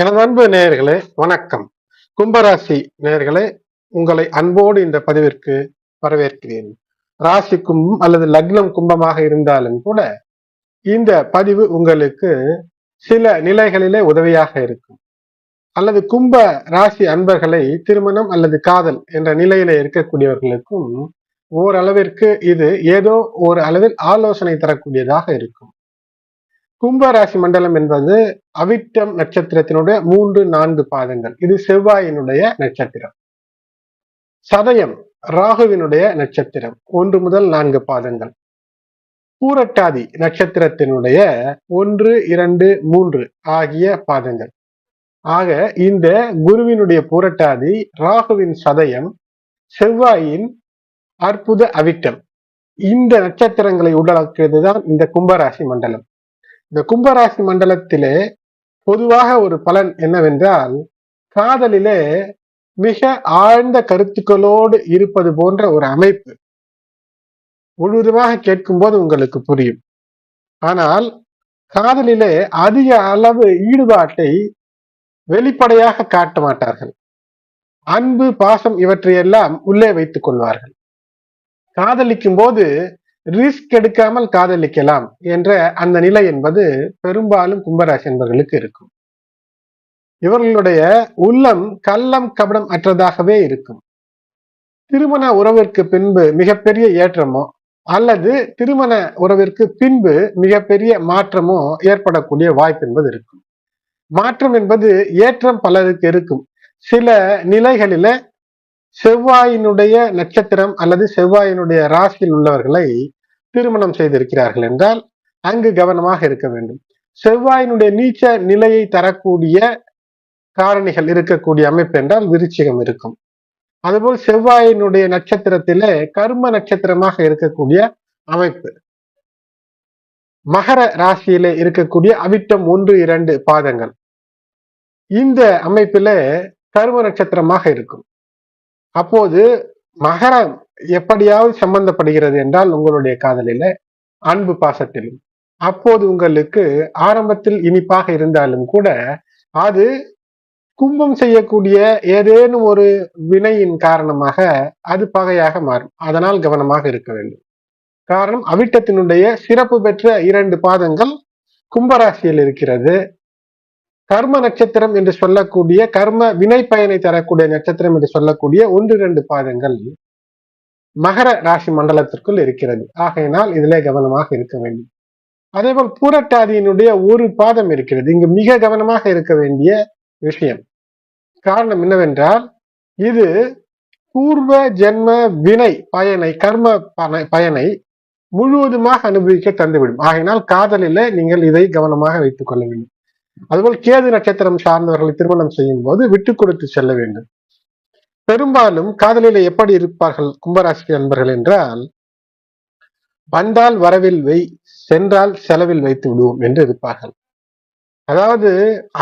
எனது அன்பு நேயர்களே வணக்கம். கும்பராசி நேயர்களே உங்களை அன்போடு இந்த பதிவிற்கு வரவேற்கிறேன். ராசி கும்பம் அல்லது லக்னம் கும்பமாக இருந்தாலும் கூட இந்த பதிவு உங்களுக்கு சில நிலைகளிலே உதவியாக இருக்கும். அல்லது கும்ப ராசி அன்பர்களை திருமணம் அல்லது காதல் என்ற நிலையில இருக்கக்கூடியவர்களுக்கும் ஓரளவிற்கு இது ஏதோ ஒரு அளவில் ஆலோசனை தரக்கூடியதாக இருக்கும். கும்பராசி மண்டலம் என்பது அவிட்டம் நட்சத்திரத்தினுடைய மூன்று நான்கு பாதங்கள். இது செவ்வாயினுடைய நட்சத்திரம். சதயம் ராகுவினுடைய நட்சத்திரம். ஒன்று முதல் நான்கு பாதங்கள். பூரட்டாதி நட்சத்திரத்தினுடைய ஒன்று இரண்டு மூன்று ஆகிய பாதங்கள். ஆக இந்த குருவினுடைய பூரட்டாதி ராகுவின் சதயம் செவ்வாயின் அற்புத அவிட்டம். இந்த நட்சத்திரங்களை உள்ளடக்கியது தான் இந்த கும்பராசி மண்டலம். இந்த கும்பராசி மண்டலத்திலே பொதுவாக ஒரு பலன் என்னவென்றால் காதலிலே மிக ஆழ்ந்த கருத்துக்களோடு இருப்பது போன்ற ஒரு அமைப்பு. முழுவதுமாக கேட்கும்போது உங்களுக்கு புரியும். ஆனால் காதலிலே அதிக அளவு ஈடுபாட்டை வெளிப்படையாக காட்ட மாட்டார்கள். அன்பு பாசம் இவற்றையெல்லாம் உள்ளே வைத்துக் கொள்வார்கள். காதலிக்கும் போது ரிஸ்க் எடுக்காமல் காதலிக்கலாம் என்ற அந்த நிலை என்பது பெரும்பாலும் கும்பராசி என்பவர்களுக்கு இருக்கும். இவர்களுடைய உள்ளம் கள்ளம் கபடம் அற்றதாகவே இருக்கும். திருமண உறவிற்கு பின்பு மிகப்பெரிய ஏற்றமோ அல்லது திருமண உறவிற்கு பின்பு மிகப்பெரிய மாற்றமோ ஏற்படக்கூடிய வாய்ப்பு என்பது இருக்கும். மாற்றம் என்பது ஏற்றம் பலருக்கு இருக்கும். சில நிலைகளில செவ்வாயினுடைய நட்சத்திரம் அல்லது செவ்வாயினுடைய ராசியில் உள்ளவர்களை திருமணம் செய்திருக்கிறார்கள் என்றால் அங்கு கவனமாக இருக்க வேண்டும். செவ்வாயினுடைய நீச்ச நிலையை தரக்கூடிய காரணிகள் இருக்கக்கூடிய அமைப்பு என்றால் விருச்சிகம் இருக்கும். அதுபோல் செவ்வாயினுடைய நட்சத்திரத்திலே கர்ம நட்சத்திரமாக இருக்கக்கூடிய அமைப்பு. மகர ராசியிலே இருக்கக்கூடிய அவிட்டம் ஒன்று இரண்டு பாதங்கள். இந்த அமைப்பில கர்ம நட்சத்திரமாக இருக்கும். அப்போது மகரம் எப்படியாவது சம்பந்தப்படுகிறது என்றால் உங்களுடைய காதலில அன்பு பாசத்திலும். அப்போது உங்களுக்கு ஆரம்பத்தில் இனிப்பாக இருந்தாலும் கூட அது கும்பம் செய்யக்கூடிய ஏதேனும் ஒரு வினையின் காரணமாக அது பகையாக மாறும். அதனால் கவனமாக இருக்க வேண்டும். காரணம் அவிட்டத்தினுடைய சிறப்பு பெற்ற இரண்டு பாதங்கள் கும்பராசியில் இருக்கிறது. கர்ம நட்சத்திரம் என்று சொல்லக்கூடிய கர்ம வினை பயனை தரக்கூடிய நட்சத்திரம் என்று சொல்லக்கூடிய ஒன்று இரண்டு பாதங்கள் மகர ராசி மண்டலத்திற்குள் இருக்கிறது. ஆகையினால் இதிலே கவனமாக இருக்க வேண்டும். அதே போல் பூரட்டாதியினுடைய ஒரு பாதம் இருக்கிறது. இங்கு மிக கவனமாக இருக்க வேண்டிய விஷயம். காரணம் என்னவென்றால் இது பூர்வ ஜென்ம வினை பயனை கர்ம பயனை முழுவதுமாக அனுபவிக்க தந்துவிடும். ஆகையினால் காதலில நீங்கள் இதை கவனமாக வைத்துக் கொள்ள வேண்டும். அதுபோல் கேது நட்சத்திரம் சார்ந்தவர்களை திருமணம் செய்யும் போது விட்டு கொடுத்து செல்ல வேண்டும். பெரும்பாலும் காதலில எப்படி இருப்பார்கள் கும்பராசி நண்பர்கள் என்றால் வந்தால் வரவில் வை சென்றால் செலவில் வைத்து விடுவோம் என்று இருப்பார்கள். அதாவது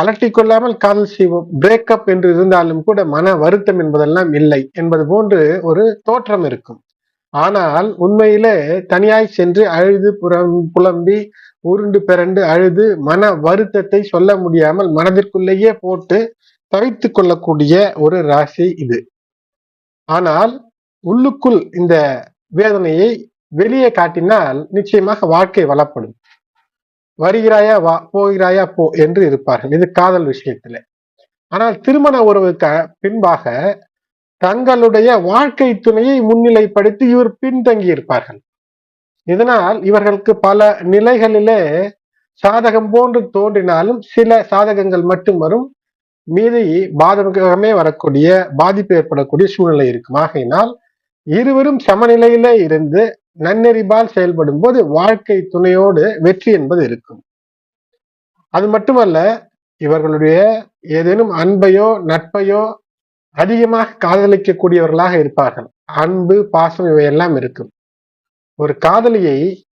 அலட்டி கொள்ளாமல் காதல் செய்வோம். பிரேக்கப் என்று இருந்தாலும் கூட மன வருத்தம் என்பதெல்லாம் இல்லை என்பது போன்று ஒரு தோற்றம் இருக்கும். ஆனால் உண்மையிலே தனியாய் சென்று அழுது புறம் புலம்பி உருண்டு பிறண்டு அழுது மன வருத்தத்தை சொல்ல முடியாமல் மனதிற்குள்ளேயே போட்டு தவித்து கொள்ளக்கூடிய ஒரு ராசி இது. ஆனால் உள்ளுக்குள் இந்த வேதனையை வெளியே காட்டினால் நிச்சயமாக வாழ்க்கை வளப்படும். வருகிறாயா வா போகிறாயா போ என்று இருப்பார்கள். இது காதல் விஷயத்துல. ஆனால் திருமண உறவுக்கு பின்பாக தங்களுடைய வாழ்க்கை துணையை முன்னிலைப்படுத்தி இவர் பின்தங்கி இருப்பார்கள். இதனால் இவர்களுக்கு பல நிலைகளிலே சாதகம் போன்று தோன்றினாலும் சில சாதகங்கள் மட்டும் வரும். மீதி பாதகமே வரக்கூடிய பாதிப்பு ஏற்படக்கூடிய சூழ்நிலை இருக்கும். ஆகையினால் இருவரும் சமநிலையிலே இருந்து நன்னெறிபால் செயல்படும் போது வாழ்க்கை துணையோடு வெற்றி என்பது இருக்கும். அது மட்டுமல்ல இவர்களுடைய ஏதேனும் அன்பையோ நட்பையோ அதிகமாக காதலிக்கக்கூடியவர்களாக இருப்பார்கள். அன்பு பாசம் இவையெல்லாம் இருக்கும். ஒரு காதலியை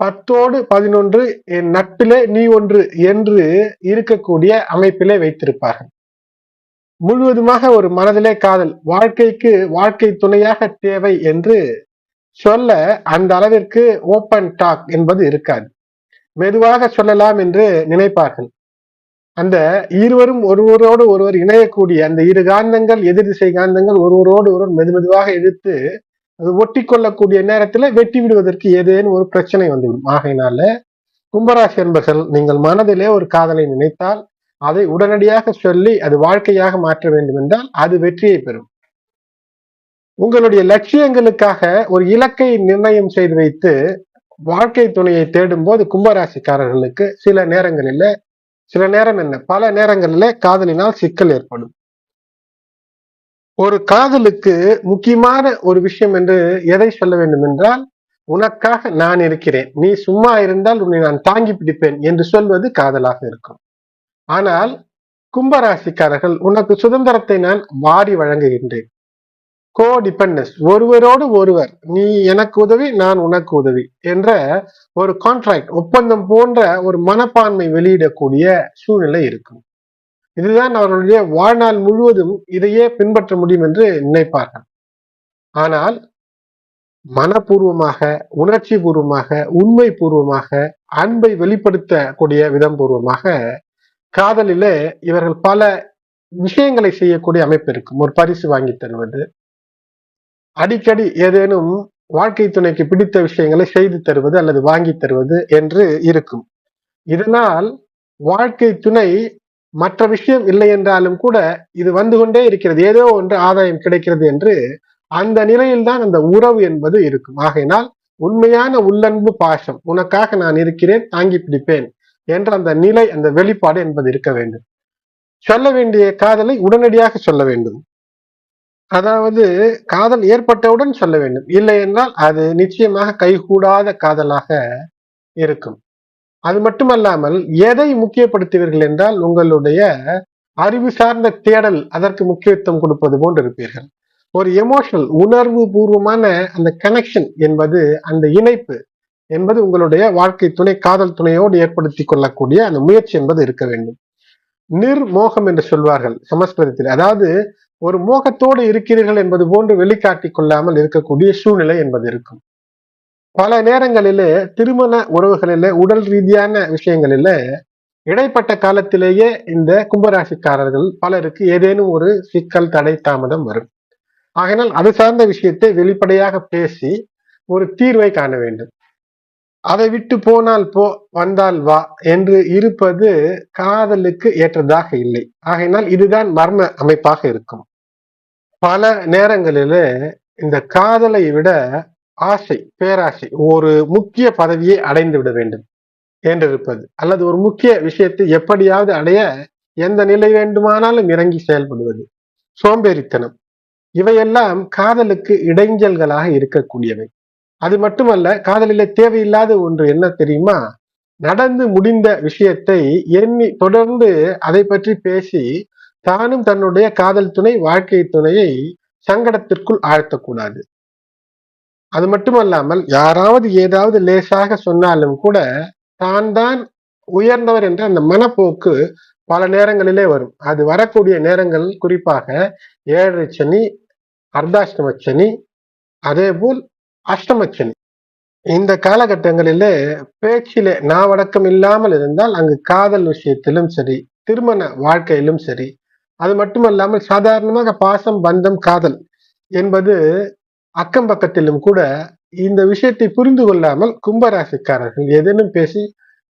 பத்தோடு பதினொன்று என் நட்பிலே நீ ஒன்று என்று இருக்கக்கூடிய அமைப்பிலே வைத்திருப்பார்கள். முழுவதுமாக ஒரு மனதிலே காதல் வாழ்க்கைக்கு வாழ்க்கை துணையாக தேவை என்று சொல்ல அந்த அளவிற்கு ஓப்பன் டாக் என்பது இருக்காது. மெதுவாக சொல்லலாம் என்று நினைப்பார்கள். அந்த இருவரும் ஒருவரோடு ஒருவர் இணையக்கூடிய அந்த இரு காந்தங்கள் எதிர் திசை காந்தங்கள் ஒருவரோடு ஒருவர் மெதுமெதுவாக இழுத்து அது ஒட்டி கொள்ளக்கூடிய நேரத்துல வெட்டி விடுவதற்கு ஏதேனும் ஒரு பிரச்சனை வந்துவிடும். ஆகையினால கும்பராசி என்பர்கள் நீங்கள் மனதிலே ஒரு காதலை நினைத்தால் அதை உடனடியாக சொல்லி அது வாழ்க்கையாக மாற்ற வேண்டும் என்றால் அது வெற்றியை பெறும். உங்களுடைய லட்சியங்களுக்காக ஒரு இலக்கை நிர்ணயம் செய்து வைத்து வாழ்க்கை துணையை தேடும் போது கும்பராசிக்காரர்களுக்கு சில நேரங்களில சில நேரம் என்ன? பல நேரங்களில காதலினால் சிக்கல் ஏற்படும். ஒரு காதலுக்கு முக்கியமான ஒரு விஷயம் என்று எதை சொல்ல வேண்டும் என்றால் உனக்காக நான் இருக்கிறேன். நீ சும்மா இருந்தால் உன்னை நான் தாங்கி பிடிப்பேன் என்று சொல்வது காதலாக இருக்கும். ஆனால் கும்பராசிக்காரர்கள் உனக்கு சுதந்திரத்தை நான் வாரி வழங்குகின்றேன். கோ டிபெண்டன்ஸ் ஒருவரோடு ஒருவர் நீ எனக்கு உதவி நான் உனக்கு உதவி என்ற ஒரு கான்ட்ராக்ட் ஒப்பந்தம் போன்ற ஒரு மனப்பான்மை வெளியிடக்கூடிய சூழ்நிலை இருக்கும். இதுதான் அவர்களுடைய வாழ்நாள் முழுவதும் இதையே பின்பற்ற முடியும் என்று நினைப்பார்கள். ஆனால் மனப்பூர்வமாக உணர்ச்சி பூர்வமாக உண்மை பூர்வமாக அன்பை வெளிப்படுத்தக்கூடிய விதம் பூர்வமாக காதலிலே இவர்கள் பல விஷயங்களை செய்யக்கூடிய அமைப்பு இருக்கும். ஒரு பரிசு வாங்கி தருவது அடிக்கடி ஏதேனும் வாழ்க்கை துணைக்கு பிடித்த விஷயங்களை செய்து தருவது அல்லது வாங்கி தருவது என்று இருக்கும். இதனால் வாழ்க்கை துணை மற்ற விஷயம் இல்லை என்றாலும் கூட இது வந்து கொண்டே இருக்கிறது. ஏதோ ஒன்று ஆதாயம் கிடைக்கிறது என்று அந்த நிலையில்தான் அந்த உறவு என்பது இருக்கும். ஆகையினால் உண்மையான உள்ளன்பு பாசம் உனக்காக நான் இருக்கிறேன் தாங்கி பிடிப்பேன் என்ற அந்த நிலை அந்த வெளிப்பாடு என்பது இருக்க வேண்டும். சொல்ல வேண்டிய காதலை உடனடியாக சொல்ல வேண்டும். அதாவது காதல் ஏற்பட்டவுடன் சொல்ல வேண்டும். இல்லை என்றால் அது நிச்சயமாக கைகூடாத காதலாக இருக்கும். அது மட்டுமல்லாமல் எதை முக்கியப்படுத்துவீர்கள் என்றால் உங்களுடைய அறிவு சார்ந்த தேடல் அதற்கு முக்கியத்துவம் கொடுப்பது போன்று இருப்பீர்கள். ஒரு எமோஷனல் உணர்வு பூர்வமான அந்த கனெக்ஷன் என்பது அந்த இணைப்பு என்பது உங்களுடைய வாழ்க்கை துணை காதல் துணையோடு ஏற்படுத்தி கொள்ளக்கூடிய அந்த முயற்சி என்பது இருக்க வேண்டும். நிர்மோகம் என்று சொல்வார்கள் சமஸ்கிருதத்தில். அதாவது ஒரு மோகத்தோடு இருக்கிறீர்கள் என்பது போன்று வெளிக்காட்டி கொள்ளாமல் இருக்கக்கூடிய சூழ்நிலை என்பது இருக்கும். பல நேரங்களிலே திருமண உறவுகளிலே உடல் ரீதியான விஷயங்களில இடைப்பட்ட காலத்திலேயே இந்த கும்பராசிக்காரர்கள் பலருக்கு ஏதேனும் ஒரு சிக்கல் தடை தாமதம் வரும். ஆகினால் அது சார்ந்த விஷயத்தை வெளிப்படையாக பேசி ஒரு தீர்வை காண வேண்டும். அதை விட்டு போனால் போ வந்தால் வா என்று இருப்பது காதலுக்கு ஏற்றதாக இல்லை. ஆகையினால் இதுதான் மர்ம அமைப்பாக இருக்கும். பல நேரங்களில இந்த காதலை விட ஆசை பேராசை ஒரு முக்கிய பதவியை அடைந்து விட வேண்டும் என்றிருப்பது. அல்லது ஒரு முக்கிய விஷயத்தை எப்படியாவது அடைய எந்த நிலை வேண்டுமானாலும் இறங்கி செயல்படுவது. சோம்பேறித்தனம். இவையெல்லாம் காதலுக்கு இடைஞ்சல்களாக இருக்கக்கூடியவை. அது மட்டுமல்ல காதலில தேவையில்லாத ஒன்று என்ன தெரியுமா? நடந்து முடிந்த விஷயத்தை எண்ணி தொடர்ந்து அதை பற்றி பேசி தானும் தன்னுடைய காதல் துணை வாழ்க்கை துணையை சங்கடத்திற்குள் ஆழ்த்தக்கூடாது. அது மட்டுமல்லாமல் யாராவது ஏதாவது லேசாக சொன்னாலும் கூட தான் தான் உயர்ந்தவர் என்ற அந்த மனப்போக்கு பல நேரங்களிலே வரும். அது வரக்கூடிய நேரங்கள் குறிப்பாக ஏழரை சனி அர்த்தாஷ்டம சனி அதே போல் அஷ்டமச்சனி இந்த காலகட்டங்களிலே பேச்சிலே நாவடக்கம் இல்லாமல் இருந்தால் அங்கு காதல் விஷயத்திலும் சரி திருமண வாழ்க்கையிலும் சரி அது மட்டுமல்லாமல் சாதாரணமாக பாசம் பந்தம் காதல் என்பது அக்கம் பக்கத்திலும் கூட இந்த விஷயத்தை புரிந்து கொள்ளாமல் கும்பராசிக்காரர்கள் ஏதேனும் பேசி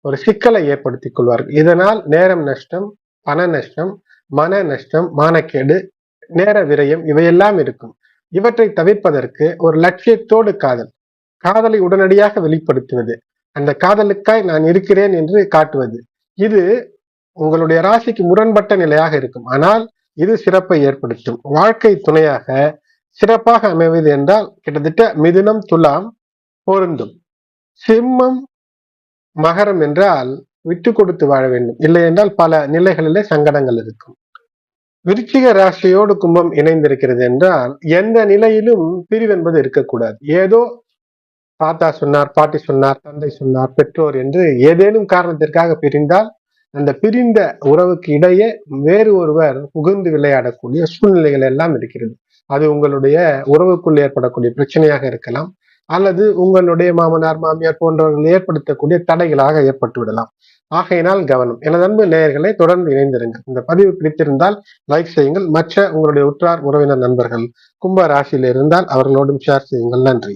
ஒரு சிக்கலை ஏற்படுத்திக் கொள்வார்கள். இதனால் நேரம் நஷ்டம் பண நஷ்டம் மன நஷ்டம் மானக்கேடு நேர விரயம் இவையெல்லாம் இருக்கும். இவற்றை தவிர்ப்பதற்கு ஒரு லட்சியத்தோடு காதல் காதலை உடனடியாக வெளிப்படுத்துவது அந்த காதலுக்காய் நான் இருக்கிறேன் என்று காட்டுவது இது உங்களுடைய ராசிக்கு முரண்பட்ட நிலையாக இருக்கும். ஆனால் இது சிறப்பை ஏற்படுத்தும். வாழ்க்கை துணையாக சிறப்பாக அமைவது என்றால் கிட்டத்தட்ட மிதுனம் துலாம் பொருந்தும். சிம்மம் மகரம் என்றால் விட்டு கொடுத்து வாழ வேண்டும். இல்லை என்றால் பல நிலைகளிலே சங்கடங்கள் இருக்கும். விருச்சிக ராசியோடு கும்பம் இணைந்திருக்கிறது என்றால் எந்த நிலையிலும் பிரிவு என்பது இருக்கக்கூடாது. ஏதோ தாத்தா சொன்னார் பாட்டி சொன்னார் தந்தை சொன்னார் பெற்றோர் என்று ஏதேனும் காரணத்திற்காக பிரிந்தால் அந்த பிரிந்த உறவுக்கு இடையே வேறு ஒருவர் புகுந்து விளையாடக்கூடிய சூழ்நிலைகள் எல்லாம் இருக்கிறது. அது உங்களுடைய உறவுக்குள் ஏற்படக்கூடிய பிரச்சனையாக இருக்கலாம் அல்லது உங்களுடைய மாமனார் மாமியார் போன்றவர்கள் ஏற்படுத்தக்கூடிய தடைகளாக ஏற்பட்டு விடலாம். ஆகையினால் கவனம். எனது அன்பு நேயர்களை தொடர்ந்து இணைந்திருங்கள். இந்த பதிவு பிடித்திருந்தால் லைக் செய்யுங்கள். மற்ற உங்களுடைய உற்றார் உறவினர் நண்பர்கள் கும்ப ராசியில் இருந்தால் அவர்களோடும் ஷேர் செய்யுங்கள். நன்றி.